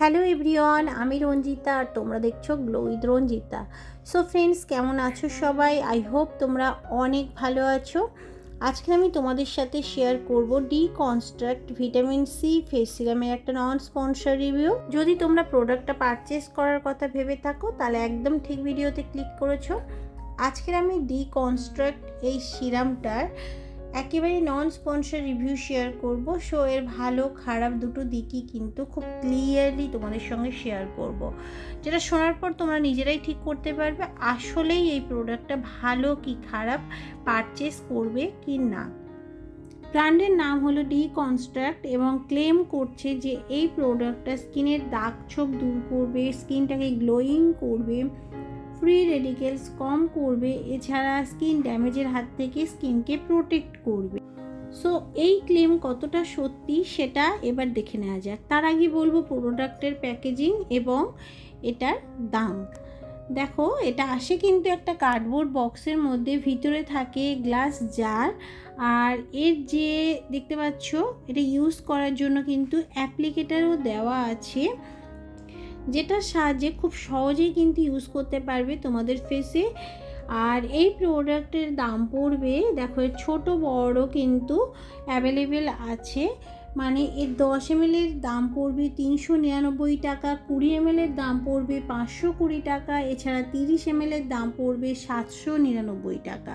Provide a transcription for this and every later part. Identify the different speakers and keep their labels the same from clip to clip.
Speaker 1: Hello everyone, আমি রঞ্জিতা আর তোমরা দেখছ glow with Ranjita. So friends কেমন আছো সবাই? আই হোপ তোমরা অনেক ভালো আছো। আজকে আমি তোমাদের সাথে শেয়ার করব Deconstruct vitamin C face সিরামের একটা নন স্পন্সর রিভিউ যদি তোমরা প্রোডাক্টটা পারচেস করার কথা ভেবে থাকো, তাহলে একদম ঠিক ভিডিওতে ক্লিক করেছ। আজকের আমি ডি কনস্ট্রাক্ট এই সিরামটার একেবারে নন স্পন্সর রিভিউ শেয়ার করব সো এর ভালো, খারাপ দুটো দিকই কিন্তু খুব ক্লিয়ারলি তোমাদের সঙ্গে শেয়ার করব। যেটা শোনার পর তোমরা নিজেরাই ঠিক করতে পারবে, আসলেই এই প্রোডাক্টটা ভালো কি খারাপ পারচেস করবে কি না। ব্র্যান্ডের নাম হলো ডি কনস্ট্রাক্ট এবং ক্লেম করছে যে এই প্রোডাক্টটা স্কিনের দাগ ছোপ দূর করবে স্কিনটাকে গ্লোয়িং করবে। ফ্রি রেডিকেলস কম করবে, এছাড়া স্কিন ড্যামেজের হাত থেকে স্কিনকে প্রোটেক্ট করবে। সো এই ক্লেম কতটা সত্যি সেটা এবার দেখে নেওয়া যাক। তার আগে বলব প্রোডাক্টের প্যাকেজিং এবং এটার দাম। দেখো, এটা আসে কিন্তু একটা কার্ডবোর্ড বক্সের মধ্যে, ভিতরে থাকে গ্লাস জার আর এর যে দেখতে পাচ্ছ, এটা ইউজ করার জন্য কিন্তু অ্যাপ্লিকেটারও দেওয়া আছে। যেটার সাহায্যে খুব সহজেই কিন্তু ইউজ করতে পারবে তোমাদের ফেসে আর এই প্রোডাক্টের দাম পড়বে, দেখো এর ছোটো বড় কিন্তু অ্যাভেলেবেল আছে। মানে এর দশ এম এমএলের দাম পড়বে তিনশো নিরানব্বই টাকা, কুড়ি এম এমএলের দাম পড়বে পাঁচশো কুড়ি টাকা, এছাড়া তিরিশ এম এমএলের দাম পড়বে সাতশো নিরানব্বই টাকা।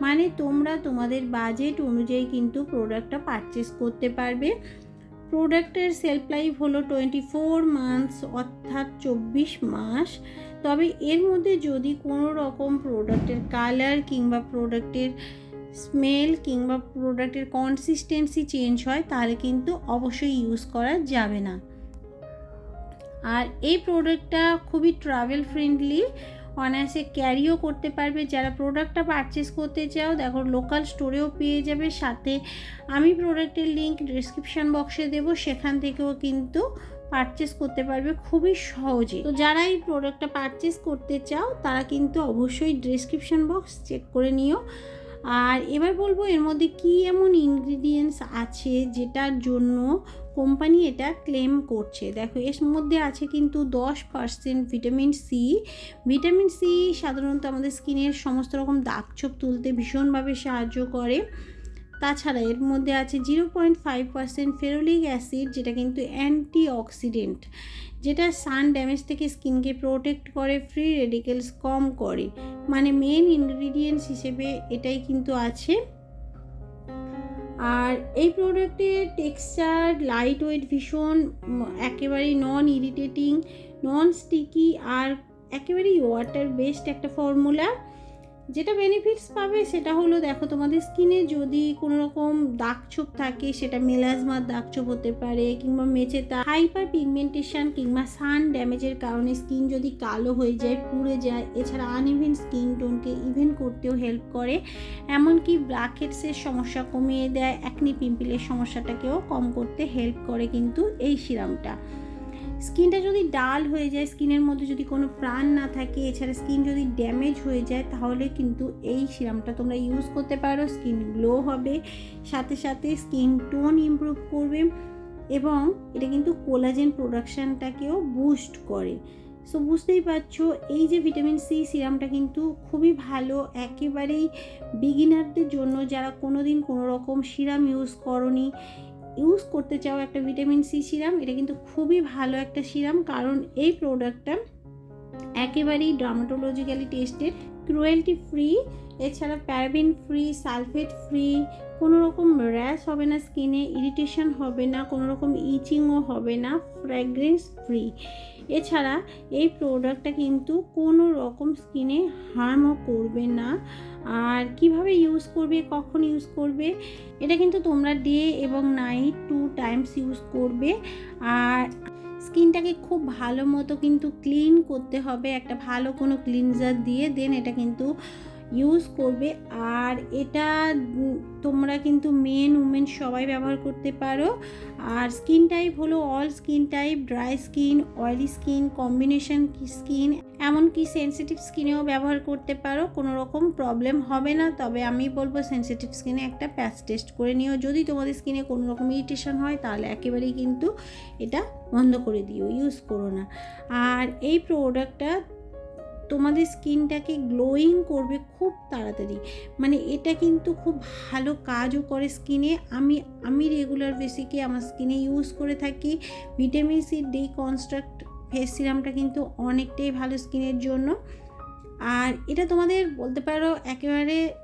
Speaker 1: মানে তোমরা তোমাদের বাজেট অনুযায়ী কিন্তু প্রোডাক্টটা পারচেস করতে পারবে। প্রোডাক্টের সেলফ লাইফ হলো টোয়েন্টি ফোর মান্থস অর্থাৎ চব্বিশ মাস। তবে এর মধ্যে যদি কোনো রকম প্রোডাক্টের কালার কিংবা প্রোডাক্টের স্মেল কিংবা প্রোডাক্টের কনসিস্টেন্সি চেঞ্জ হয়, তাহলে কিন্তু অবশ্যই ইউজ করা যাবে না। আর এই প্রোডাক্টটা খুবই ট্রাভেল ফ্রেন্ডলি অনায়াসে ক্যারিও করতে পারবে। যারা প্রোডাক্টটা পারচেস করতে চাও, দেখো লোকাল স্টোরেও পেয়ে যাবে। সাথে আমি প্রোডাক্টের লিঙ্ক ডিসক্রিপশান বক্সে দেবো। সেখান থেকেও কিন্তু পারচেস করতে পারবে খুবই সহজে। তো যারা এই প্রোডাক্টটা পারচেস করতে চাও, তারা কিন্তু অবশ্যই ডিসক্রিপশান বক্স চেক করে নিও। আর এবার বলব এর মধ্যে কি এমন ইনগ্রিডিয়েন্টস আছে যেটার জন্য কোম্পানি এটা ক্লেম করছে? দেখো, এর মধ্যে আছে কিন্তু দশ percent vitamin C vitamin C সাধারণত আমাদের স্কিনের সমস্ত রকম দাগ ছোপ তুলতে ভীষণভাবে সাহায্য করে। তাছাড়া এর মধ্যে আছে zero point five percent ferulic acid যেটা কিন্তু অ্যান্টি অক্সিডেন্ট যেটা সান ড্যামেজ থেকে স্কিনকে প্রোটেক্ট করে ফ্রি রেডিকেলস কম করে। মানে মেন ইনগ্রিডিয়েন্টস হিসেবে এটাই কিন্তু আছে। আর এই প্রোডাক্টের টেক্সচার লাইট ওয়েট ভীষণ একেবারেই নন ইরিটেটিং নন স্টিকি আর একেবারেই ওয়াটার বেসড একটা ফর্মুলা যেটা বেনিফিটস পাবে সেটা হলো, দেখো তোমাদের স্কিনে যদি কোনো রকম দাগ ছোপ থাকে, সেটা মেলাজমার দাগ ছোপ হতে পারে, কিংবা মেচে তা হাইপার পিগমেন্টেশন কিংবা সান ড্যামেজের কারণে স্কিন যদি কালো হয়ে যায়, পুড়ে যায়, এছাড়া আনইভেন স্কিন টোনকে ইভেন করতেও হেল্প করে। এমনকি ব্ল্যাকহেডসের সমস্যা কমিয়ে দেয় অ্যাকনি পিম্পলের সমস্যাটাকেও কম করতে হেল্প করে কিন্তু এই সিরামটা স্কিনটা যদি ডাল হয়ে যায়, স্কিনের মধ্যে যদি কোনো প্রাণ না থাকে, এছাড়া স্কিন যদি ড্যামেজ হয়ে যায়, তাহলে কিন্তু এই সিরামটা তোমরা ইউজ করতে পারো, স্কিন গ্লো হবে। সাথে সাথে স্কিন টোন ইমপ্রুভ করবে এবং এটা কিন্তু কোলাজেন প্রোডাকশানটাকেও বুস্ট করে। সো বুঝতেই পারছ, এই যে ভিটামিন সি সিরামটা কিন্তু খুবই ভালো, একেবারেই বিগিনারদের জন্য যারা কোনো দিন কোনো রকম সিরাম ইউজ করনি ইউজ করতে চাও একটা ভিটামিন সি সিরাম এটা কিন্তু খুবই ভালো একটা সিরাম কারণ এই প্রোডাক্টটা একেবারেই ড্রামাটোলজিক্যালি টেস্টেড ক্রুয়েলটি ফ্রি এছাড়া প্যারাবিন ফ্রি সালফেট ফ্রি কোনো রকম র্যাশ হবে না স্কিনে ইরিটেশন হবে না কোনো রকম ইচিংও হবে না ফ্র্যাগ্রেন্স ফ্রি এছাড়া এই প্রোডাক্টটা কিন্তু কোনো রকম স্কিনে হার্মও করবে না। আর কীভাবে ইউজ করবে, কখন ইউজ করবে, এটা কিন্তু তোমরা ডে এবং নাইট টু টাইমস ইউজ করবে। আর স্কিনটাকে খুব ভালো মতো কিন্তু ক্লিন করতে হবে, একটা ভালো কোনো ক্লিনজার দিয়ে দেন এটা কিন্তু ইউজ করবে। আর এটা তোমরা কিন্তু মেন উমেন সবাই ব্যবহার করতে পারো। আর স্কিন টাইপ হলো all skin type, dry skin, oily skin, combination skin. এমনকি সেনসিটিভ স্কিনেও ব্যবহার করতে পারো, কোনো রকম প্রবলেম হবে না। তবে আমি বলব সেনসিটিভ স্কিনে একটা প্যাচ টেস্ট করে নিও। যদি তোমাদের স্কিনে কোনো রকম ইরিটেশন হয়, তাহলে একেবারেই কিন্তু এটা বন্ধ করে দিও ইউজ করো না। আর এই প্রোডাক্টটা তোমাদের স্কিনটাকে গ্লোয়িং করবে খুব তাড়াতাড়ি। মানে এটা কিন্তু খুব ভালো কাজও করে স্কিনে আমি আমি রেগুলার বেসিকে আমার স্কিনে ইউজ করে থাকি। Vitamin C Deconstruct face সিরামটা কিন্তু অনেকটাই ভালো স্কিনের জন্য। আর এটা তোমাদের বলতে পারো একেবারে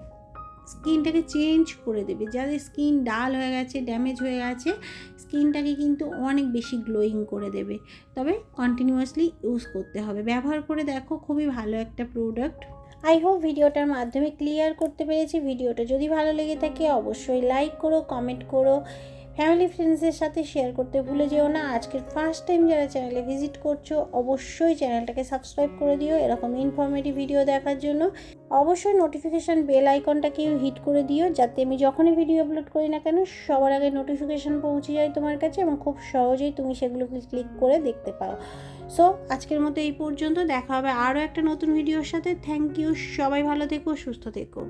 Speaker 1: স্কিনটাকে চেঞ্জ করে দেবে। যাদের স্কিন ডাল হয়ে গেছে, ড্যামেজ হয়ে গেছে, স্কিনটাকে কিন্তু অনেক বেশি গ্লোয়িং করে দেবে। তবে কন্টিনিউয়াসলি ইউজ করতে হবে। ব্যবহার করে দেখো, খুবই ভালো একটা প্রোডাক্ট। আই হোপ ভিডিওটার মাধ্যমে ক্লিয়ার করতে পেরেছি। ভিডিওটা যদি ভালো লেগে থাকে, অবশ্যই লাইক করো, কমেন্ট করো ফ্যামিলি ফ্রেন্ডসদের সাথে শেয়ার করতে ভুলে যেও না। আজকের ফার্স্ট টাইম যারা চ্যানেলে ভিজিট করছ, অবশ্যই চ্যানেলটাকে সাবস্ক্রাইব করে দিও এরকম ইনফরমেটিভ ভিডিও দেখার জন্য। অবশ্যই নোটিফিকেশান বেল আইকনটাকেও হিট করে দিও যাতে আমি যখনই ভিডিও আপলোড করি না কেন, সবার আগে নোটিফিকেশান পৌঁছে যায় তোমার কাছে এবং খুব সহজেই তুমি সেগুলোকে ক্লিক করে দেখতে পাও। সো আজকের মতো এই পর্যন্ত। দেখা হবে আরও একটা নতুন ভিডিওর সাথে। থ্যাংক ইউ সবাই ভালো থেকো, সুস্থ থেকো।